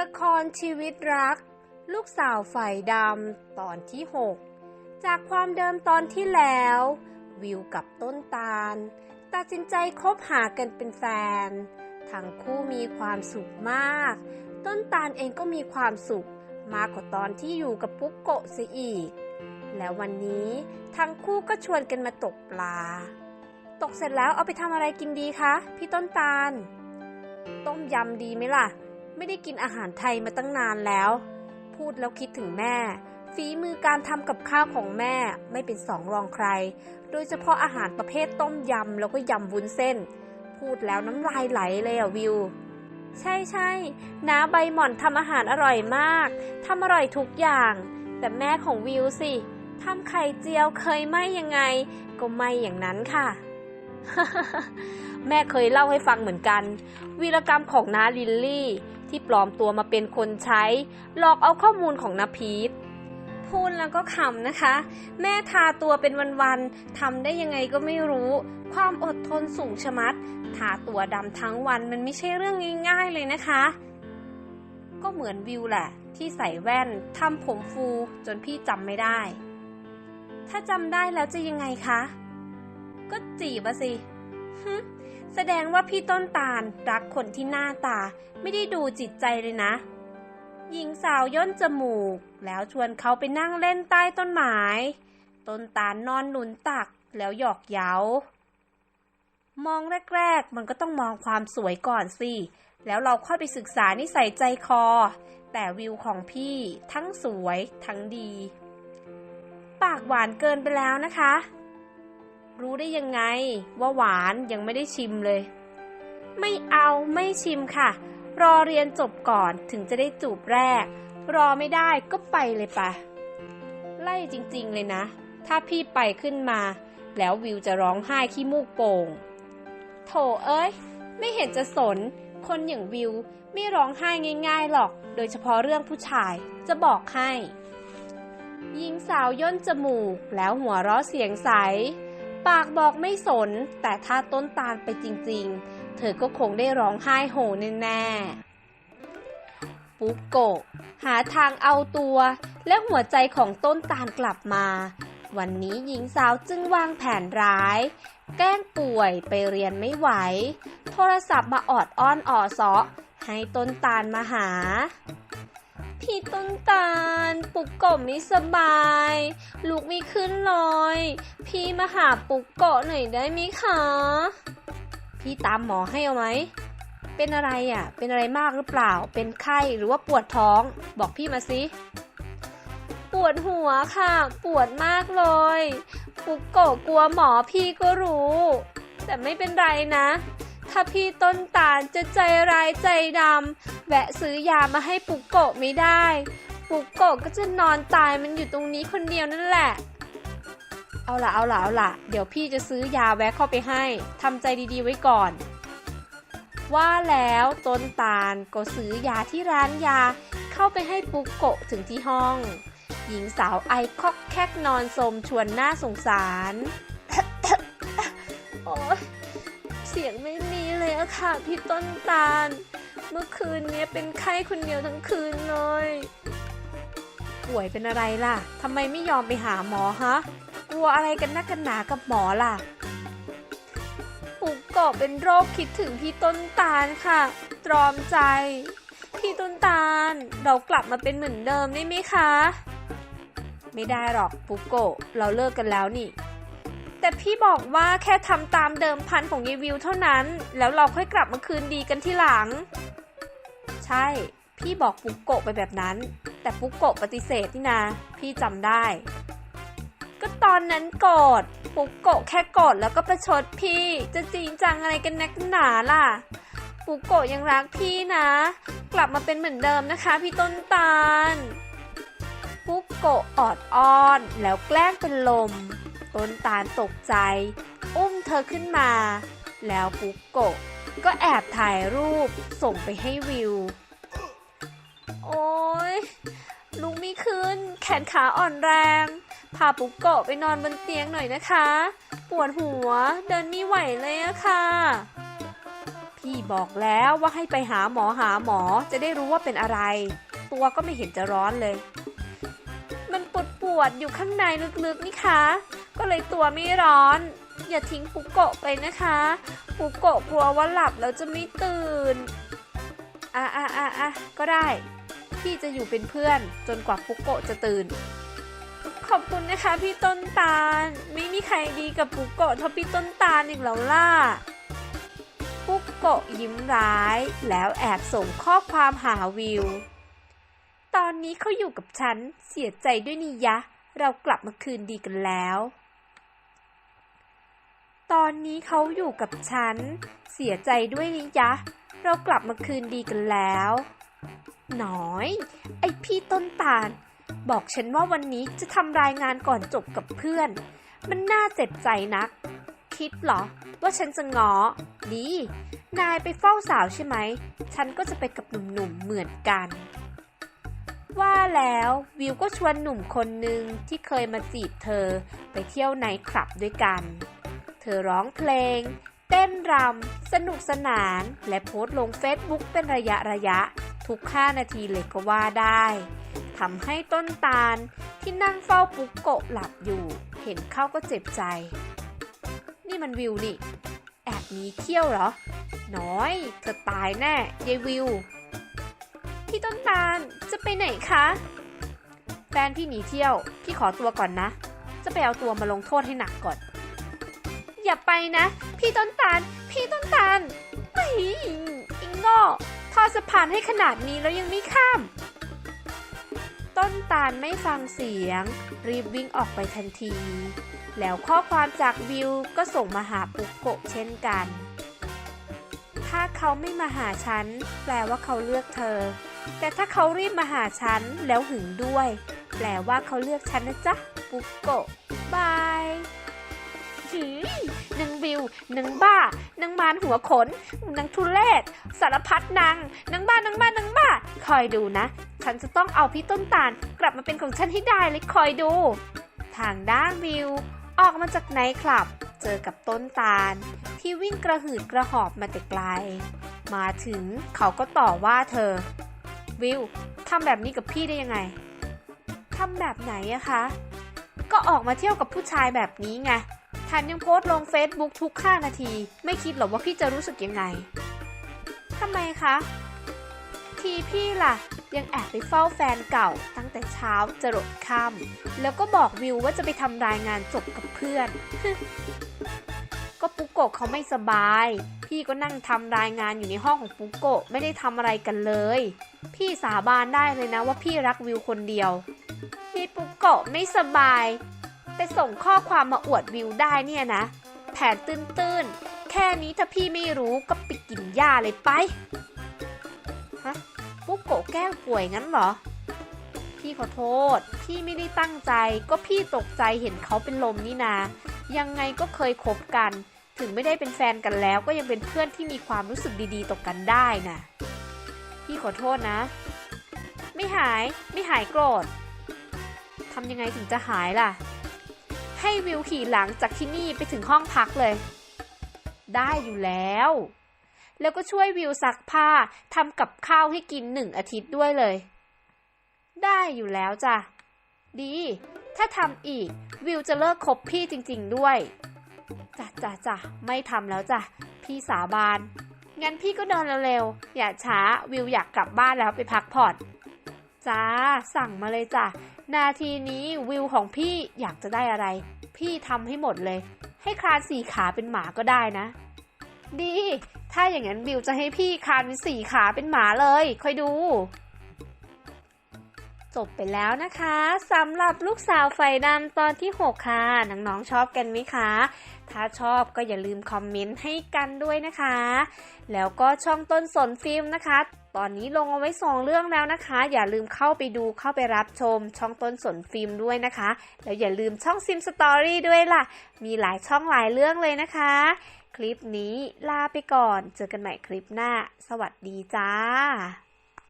ละครชีวิตรัก ลูกสาวฝ่ายดำตอนที่ 6 จากความเดิมตอนที่แล้ว วิวกับต้นตาล ตัดสินใจคบหากันเป็นแฟน ทั้งคู่มีความสุขมาก ต้นตาลเองก็มีความสุข มากกว่าตอนที่อยู่กับปุ๊กโกะเสียอีก แล้ววันนี้ทั้งคู่ก็ชวนกันมาตกปลา ตกเสร็จแล้วเอาไปทำอะไรกินดีคะ พี่ต้นตาล ต้มยำดีไหมล่ะ ไม่ได้กินอาหารไทยมาตั้งนานแล้ว พูดแล้วคิดถึงแม่ ฝีมือการทำกับข้าวของแม่ไม่เป็นสองรองใคร โดยเฉพาะอาหารประเภทต้มยำแล้วก็ยำวุ้นเส้น พูดแล้วน้ำลายไหลเลยอะวิว ใช่ใช่น้าใบหม่อนทำอาหารอร่อยมากทำอร่อยทุกอย่าง แต่แม่ของวิวสิทำไข่เจียวเคยไหมยังไง ก็ไม่อย่างนั้นค่ะ แม่เคยเล่าให้ฟังเหมือนกัน วีรกรรมของน้าลิลลี่ ที่ปลอมตัวมาเป็นคนใช้ หลอกเอาข้อมูลของนาพีทพูดแล้วก็ขำนะคะ แม่ทาตัวเป็นวันๆทำได้ยังไงก็ไม่รู้ ความอดทนสูงชะมัด ทาตัวดำทั้งวันมันไม่ใช่เรื่องง่ายๆเลยนะคะ ก็เหมือนวิวแหละ ที่ใส่แว่นทำผมฟูจนพี่จำไม่ได้ ถ้าจำได้แล้วจะยังไงคะ ก็จีบอะสิแสดงว่าพี่ต้นตาลรักคนที่หน้าตา ไม่ได้ดูจิตใจเลยนะ หญิงสาวย่นจมูก แล้วชวนเขาไปนั่งเล่นใต้ต้นไม้ต้นตาลนอนหนุนตักแล้วหยอกเย้ามองแรก ๆ มันก็ต้องมองความสวยก่อนสิ แล้วเราค่อยไปศึกษานิสัยใจคอ แต่วิวของพี่ทั้งสวยทั้งดี ปากหวานเกินไปแล้วนะคะ รู้ได้ยังไง ว่าหวานยังไม่ได้ชิมเลย ไม่เอาไม่ชิมค่ะ รอเรียนจบก่อนถึงจะได้จูบแรก รอไม่ได้ก็ไปเลยปะไล่จริงๆเลยนะ ถ้าพี่ไปขึ้นมา แล้ววิวจะร้องไห้ขี้มูกโป่งโถเอ้ย ไม่เห็นจะสน คนอย่างวิวไม่ร้องไห้ง่ายๆหรอก โดยเฉพาะเรื่องผู้ชายจะบอกให้หญิงสาวย่นจมูกแล้วหัวเราะเสียงใส ปากบอกไม่สน แต่ถ้าต้นตาลไปจริงๆ เธอก็คงได้ร้องไห้โหแน่ๆปุ๊กโกะหาทางเอาตัว และหัวใจของต้นตาลกลับมา วันนี้หญิงสาวจึงวางแผนร้าย แกล้งป่วยไปเรียนไม่ไหว โทรศัพท์มาออดอ้อนอ่อซอให้ต้นตาลมาหา พี่ต้นตาลปุกโกะไม่สบาย ลูกไม่ขึ้นเลยพี่มาหาปุกโกะหน่อยได้ไหมคะ พี่ตามหมอให้เอาไหม เป็นอะไรอะ เป็นอะไรมากหรือเปล่า เป็นไข้หรือว่าปวดท้อง บอกพี่มาสิปวดหัวค่ะ ปวดมากเลย ปุกโกะกลัวหมอพี่ก็รู้ แต่ไม่เป็นไรนะ ถ้าพี่ต้นตาลจะใจร้ายใจดำแวะซื้อยามาให้ปุกโกะไม่ได้ ปุกโกะก็จะนอนตายมันอยู่ตรงนี้คนเดียวนั่นแหละ เอาละเอาละเอาละเดี๋ยวพี่จะซื้อยาแวะเข้าไปให้ทำใจดีๆไว้ก่อน ว่าแล้วต้นตาลก็ซื้อยาที่ร้านยา เข้าไปให้ปุกโกะถึงที่ห้อง หญิงสาวไอคอกแคกนอนสมชวนน่าสงสารโอ๊ยเสียงไม่ ค่ะพี่ต้นตาล เมื่อคืนเนี้ยเป็นไข้คนเดียวทั้งคืนเลย ป่วยเป็นอะไรล่ะทำไมไม่ยอมไปหาหมอฮะ กลัวอะไรกันนักกันหนากับหมอล่ะปุกเกาะเป็นโรคคิดถึงพี่ต้นตาลค่ะ ตรอมใจ พี่ต้นตาล เรากลับมาเป็นเหมือนเดิมได้ไหมคะ ไม่ได้หรอกปุกโกะเราเลิกกันแล้วนี่ แต่พี่บอกว่าแค่ทำตามเดิมพันของยายวิวเท่านั้น แล้วเราค่อยกลับมาคืนดีกันที่หลัง ใช่ พี่บอกปุ๊กโกะไปแบบนั้น แต่ปุ๊กโกะปฏิเสธนี่นาพี่จำได้ ก็ตอนนั้นโกรธปุ๊กโกะแค่โกรธแล้วก็ประชดพี่ จะจริงจังอะไรกันนักหนาล่ะ ปุ๊กโกะยังรักพี่นะ กลับมาเป็นเหมือนเดิมนะคะ พี่ต้นตาล ปุ๊กโกะออดอ้อน แล้วแกล้งเป็นลม ต้นตาลตกใจ อุ้มเธอขึ้นมา แล้วปุ๊กโกะก็แอบถ่ายรูปส่งไปให้วิว โอ๊ยลุกไม่ขึ้น แขนขาอ่อนแรง พาปุ๊กโกะไปนอนบนเตียงหน่อยนะคะ ปวดหัวเดินไม่ไหวเลยอะค่ะ พี่บอกแล้วว่าให้ไปหาหมอหาหมอจะได้รู้ว่าเป็นอะไร ตัวก็ไม่เห็นจะร้อนเลย มันปวดปวดๆอยู่ข้างในลึกๆนี่คะ ก็เลยตัวไม่ร้อน อย่าทิ้งปุกโกะไปนะคะปุกโกะกลัวว่าหลับแล้วจะไม่ตื่นอะอะอะอะก็ได้ พี่จะอยู่เป็นเพื่อน จนกว่าปุกโกะจะตื่น ขอบคุณนะคะพี่ต้นตาล ไม่มีใครดีกับปุกโกะเท่าพี่ต้นตาลอีกแล้วล่ะปุกโกะยิ้มร้าย แล้วแอบส่งข้อความหาวิว ตอนนี้เขาอยู่กับฉัน เสียใจด้วยนี่ยะ เรากลับมาคืนดีกันแล้ว ตอนนี้เขาอยู่กับฉัน เสียใจด้วยนี่ยะ เรากลับมาคืนดีกันแล้ว หน้อย ไอพี่ต้นตาล บอกฉันว่าวันนี้จะทำรายงานก่อนจบกับเพื่อน มันน่าเจ็บใจนัก คิดเหรอ ว่าฉันจะงอ ดี นายไปเฝ้าสาวใช่ไหม ฉันก็จะไปกับหนุ่มๆเหมือนกัน ว่าแล้ววิวก็ชวนหนุ่มคนหนึ่งที่เคยมาจีบเธอ ไปเที่ยวไนท์คลับด้วยกัน เธอร้องเพลง เต้นรำ สนุกสนาน และโพสต์ลงเฟซบุ๊กเป็นระยะระยะ ทุก5นาทีเลยก็ว่าได้ทำให้ต้นตาลที่นั่งเฝ้าปุ๊กโกะหลับอยู่ เห็นเข้าก็เจ็บใจ นี่มันวิวนี่ แอบหนีเที่ยวเหรอ น้อยจะตายแน่ยายวิว พี่ต้นตาลจะไปไหนคะ แฟนพี่หนีเที่ยว พี่ขอตัวก่อนนะ จะไปเอาตัวมาลงโทษให้หนักก่อน อย่าไปนะ พี่ต้นตาล พี่ต้นตาลไอ้อิงโง่ทอดสะพานให้ขนาดนี้แล้วยังไม่ข้าม ต้นตาลไม่ฟังเสียง รีบวิ่งออกไปทันที แล้วข้อความจากวิวก็ส่งมาหาปุกโกะเช่นกัน ถ้าเขาไม่มาหาฉัน แปลว่าเขาเลือกเธอ แต่ถ้าเขารีบมาหาฉันแล้วหึงด้วย แปลว่าเขาเลือกฉันนะจ๊ะปุกโกะบาย หืมนางวิวนางบ้านางมารหัวขนนางทุเลศสารพัดนางนางบ้านางบ้านางบ้า คอยดูนะ ฉันจะต้องเอาพี่ต้นตาลกลับมาเป็นของฉันให้ได้เลยคอยดู ทางด้านวิว ออกมาจากไนท์คลับ เจอกับต้นตาล ที่วิ่งกระหืดกระหอบมาแต่ไกล มาถึงเขาก็ต่อว่าเธอ วิวทำแบบนี้กับพี่ได้ยังไงทำแบบไหนอะคะ ก็ออกมาเที่ยวกับผู้ชายแบบนี้ไง แถมยังโพสต์ลงเฟซบุ๊กทุก5นาที ไม่คิดหรอกว่าพี่จะรู้สึกยังไงทำไมคะ ทีพี่ล่ะ ยังแอบไปเฝ้าแฟนเก่า ตั้งแต่เช้าจรดค่ำแล้วก็บอกวิวว่าจะไปทำรายงานจบกับเพื่อน ก็ปุกโกะเขาไม่สบาย พี่ก็นั่งทำรายงานอยู่ในห้องของปุกโกะไม่ได้ทำอะไรกันเลย พี่สาบานได้เลยนะว่าพี่รักวิวคนเดียวมีปุกโกะไม่สบาย แต่ส่งข้อความมาอวดวิวได้เนี่ยนะ แผนตื้นๆ แค่นี้ถ้าพี่ไม่รู้ก็ไปกินหญ้าเลยไป ฮะปุ๊กโกแกล้งป่วยงั้นเหรอ พี่ขอโทษ พี่ไม่ได้ตั้งใจ ก็พี่ตกใจเห็นเขาเป็นลมนี่นา ยังไงก็เคยคบกัน ถึงไม่ได้เป็นแฟนกันแล้ว ก็ยังเป็นเพื่อนที่มีความรู้สึกดีๆต่อกันได้นะพี่ขอโทษนะ ไม่หาย ไม่หายโกรธทำยังไงถึงจะหายล่ะ ให้วิวขี่หลังจากที่นี่ไปถึงห้องพักเลย ได้อยู่แล้ว แล้วก็ช่วยวิวซักผ้าทำกับข้าวให้กินหนึ่งอาทิตย์ด้วยเลย ได้อยู่แล้วจ้ะ ดี ถ้าทำอีกวิวจะเลิกคบพี่จริง ๆด้วยจ้ะจ้ะจ้ะไม่ทำแล้วจ้ะ พี่สาบาน งั้นพี่ก็เดินเร็วๆอย่าช้าวิวอยากกลับบ้านแล้วไปพักผ่อนจ้าสั่งมาเลยจ้ะ นาทีนี้วิวของพี่อยากจะได้อะไร พี่ทำให้หมดเลย ให้คลานสี่ขาเป็นหมาก็ได้นะ ดี ถ้าอย่างนั้นวิวจะให้พี่คลานเป็นสี่ขาเป็นหมาเลยค่อยดู จบไปแล้วนะคะสำหรับลูกสาวไฟดำตอนที่ 6 ค่ะ น้องๆชอบกันไหมคะ ถ้าชอบก็อย่าลืมคอมเมนต์ให้กันด้วยนะคะ แล้วก็ช่องต้นสนฟิล์มนะคะ ตอนนี้ลงเอาไว้สองเรื่องแล้วนะคะ อย่าลืมเข้าไปดูเข้าไปรับชมช่องต้นสนฟิล์มด้วยนะคะ แล้วอย่าลืมช่องซิมสตอรี่ด้วยล่ะ มีหลายช่องหลายเรื่องเลยนะคะ คลิปนี้ลาไปก่อน เจอกันใหม่คลิปหน้า สวัสดีจ้า